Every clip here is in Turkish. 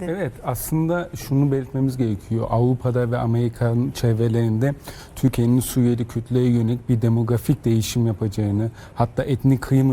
Evet aslında şunu belirtmemiz gerekiyor. Avrupa'da ve Amerikan çevrelerinde Türkiye'nin Suriyeli kütleye yönelik bir demografik değişim yapacağını hatta etnik kıyım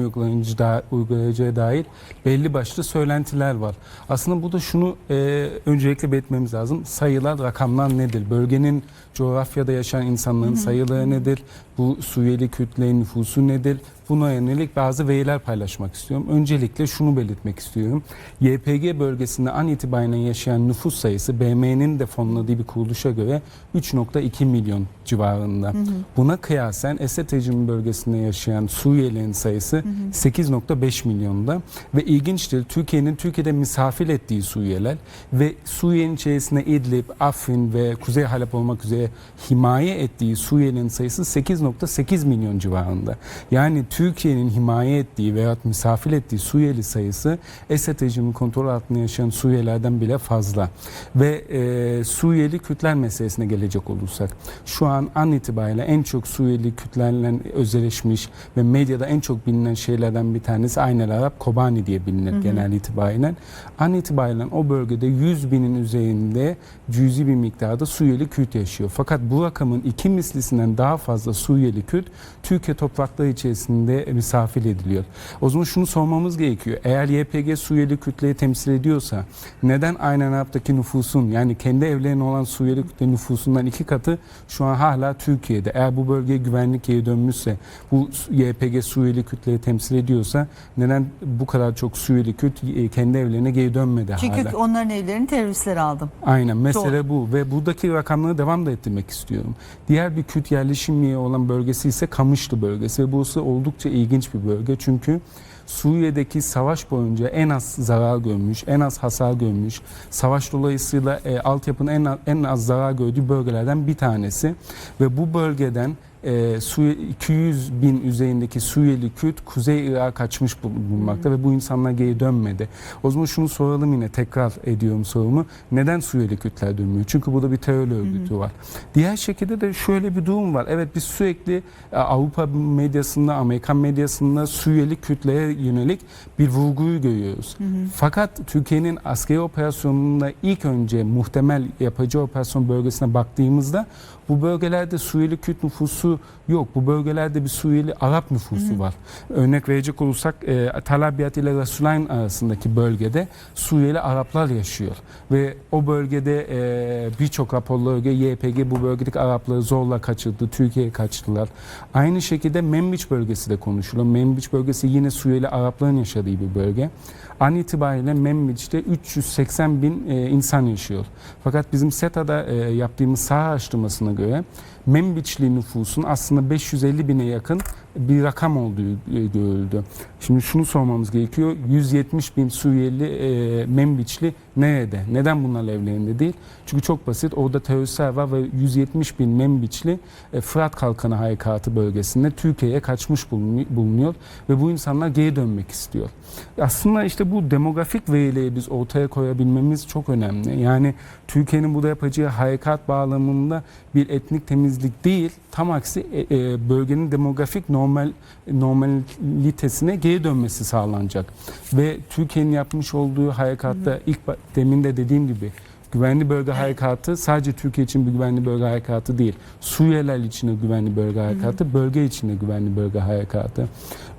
uygulayacağı dair belli başlı söylentiler var. Aslında burada şunu e, öncelikle belirtmemiz lazım. Sayılar, rakamlar nedir? Bölgenin coğrafyada yaşayan insanların sayıları nedir? Bu Suriyeli kütlenin nüfusu nedir? Buna yönelik bazı veriler paylaşmak istiyorum. Öncelikle şunu belirtmek istiyorum. YPG bölgesinde an itibaren yaşayan nüfus sayısı BM'nin de fonladığı bir kuruluşa göre 3.2 milyon civarında. Buna kıyasen Esed rejimi bölgesinde yaşayan Suriyelilerin sayısı 8.5 milyonda ve ilginçtir Türkiye'nin Türkiye'de misafir ettiği Suriyeliler ve Suriye'nin içerisinde İdlib, Afrin ve Kuzey Halep olmak üzere himaye ettiği Suriyelilerin sayısı 8.8 milyon civarında. Yani Türkiye'nin himaye ettiği veya misafir ettiği Suriyeli sayısı Esed rejimi kontrol altında yaşayan Suriyelilerden bile fazla. Ve e, Suriyeli Kürtler meselesine gelecek olursak şu an an itibariyle en çok Suriyeli Kürtlerle özeleşmiş ve medyada en çok bilinen şeylerden bir tanesi Aynel Arap Kobani diye bilinir genel itibariyle. An itibariyle o bölgede 100 binin üzerinde cüzi bir miktarda Suriyeli Kürt yaşıyor. Fakat bu rakamın iki mislisinden daha fazla Suriyeli Kürt Türkiye toprakları içerisinde misafir ediliyor. O zaman şunu sormamız gerekiyor. Eğer YPG Suriyeli Kürtleri temsil ediyorsa neden Aynen Arap'taki nüfusun yani kendi evlerine olan Suriyeli Kürtleri nüfusundan iki katı şu an hala Türkiye'de. Eğer bu bölgeye güvenlik geri dönmüşse bu YPG Suriyeli Kürtleri temsil ediyorsa neden bu kadar çok Suriyeli Kürt e, kendi evlerine geri dönmedi Çünkü hala? onların evlerini teröristler aldı. Aynen mesele bu ve buradaki rakamları devam da ettirmek istiyorum. Diğer bir Kürt yerleşim yeri olan bölgesi ise Kamışlı bölgesi ve burası oldukça ilginç bir bölge. Çünkü Suriye'deki savaş boyunca en az zarar görmüş, en az hasar görmüş, savaş dolayısıyla e, altyapının en en az zarar gördüğü bölgelerden bir tanesi. Ve bu bölgeden e, Suriye 200 bin üzerindeki Suriyeli Kürt Kuzey Irak'a kaçmış bul- bulunmakta ve bu insanlar geri dönmedi. O zaman şunu soralım yine tekrar ediyorum sorumu. Neden Suriyeli Kürtler dönmüyor? Çünkü burada bir terör örgütü var. Diğer şekilde de şöyle bir durum var. Evet biz sürekli e, Avrupa medyasında, Amerikan medyasında Suriyeli Kürtlere yönelik bir vurguyu görüyoruz. Fakat Türkiye'nin askeri operasyonunda ilk önce muhtemel yapacağı operasyon bölgesine baktığımızda bu bölgelerde Suriyeli Kürt nüfusu yok. Bu bölgelerde bir Suriyeli Arap nüfusu var. Örnek verecek olursak e, Talabiyat ile Rasulayn arasındaki bölgede Suriyeli Araplar yaşıyor. Ve o bölgede e, birçok raporlara göre YPG bu bölgedeki Arapları zorla kaçırdı. Türkiye'ye kaçtılar. Aynı şekilde Membiç bölgesi de konuşuluyor. Membiç bölgesi yine Suriyeli Arapların yaşadığı bir bölge. An itibariyle Membiç'te 380 bin e, insan yaşıyor. Fakat bizim SETA'da e, yaptığımız saha araştırmasına göre. Membiçli nüfusun aslında 550 bine yakın bir rakam olduğu e, görüldü. Şimdi şunu sormamız gerekiyor. 170 bin Suriyeli e, Membiçli nerede? Neden bunlar evlerinde değil? Çünkü çok basit. Orada teröristler var ve 170 bin Membiçli e, Fırat Kalkanı Harekatı bölgesinde Türkiye'ye kaçmış bulunuyor- ve bu insanlar geri dönmek istiyor. Aslında işte bu demografik verileri biz ortaya koyabilmemiz çok önemli. Yani Türkiye'nin burada yapacağı harekat bağlamında bir etnik temizlik değil, tam aksi e, e, bölgenin demografik normal normalitesine geri dönmesi sağlanacak. Ve Türkiye'nin yapmış olduğu harekatta ilk demin de dediğim gibi güvenli bölge harekatı sadece Türkiye için bir güvenli bölge harekatı değil. Suriyeliler için de güvenli bölge harekatı, bölge için de güvenli bölge harekatı.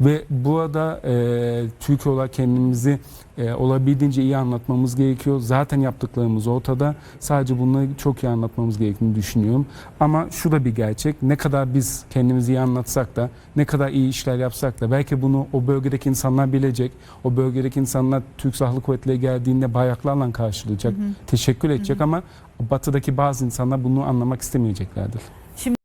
Ve burada e, Türkiye olarak kendimizi e, olabildiğince iyi anlatmamız gerekiyor. Zaten yaptıklarımız ortada. Sadece bunları çok iyi anlatmamız gerektiğini düşünüyorum. Ama şu da bir gerçek. Ne kadar biz kendimizi iyi anlatsak da, ne kadar iyi işler yapsak da belki bunu o bölgedeki insanlar bilecek. O bölgedeki insanlar Türk Silahlı Kuvvetleri geldiğinde bayraklarla karşılayacak, teşekkür edecek ama batıdaki bazı insanlar bunu anlamak istemeyeceklerdir.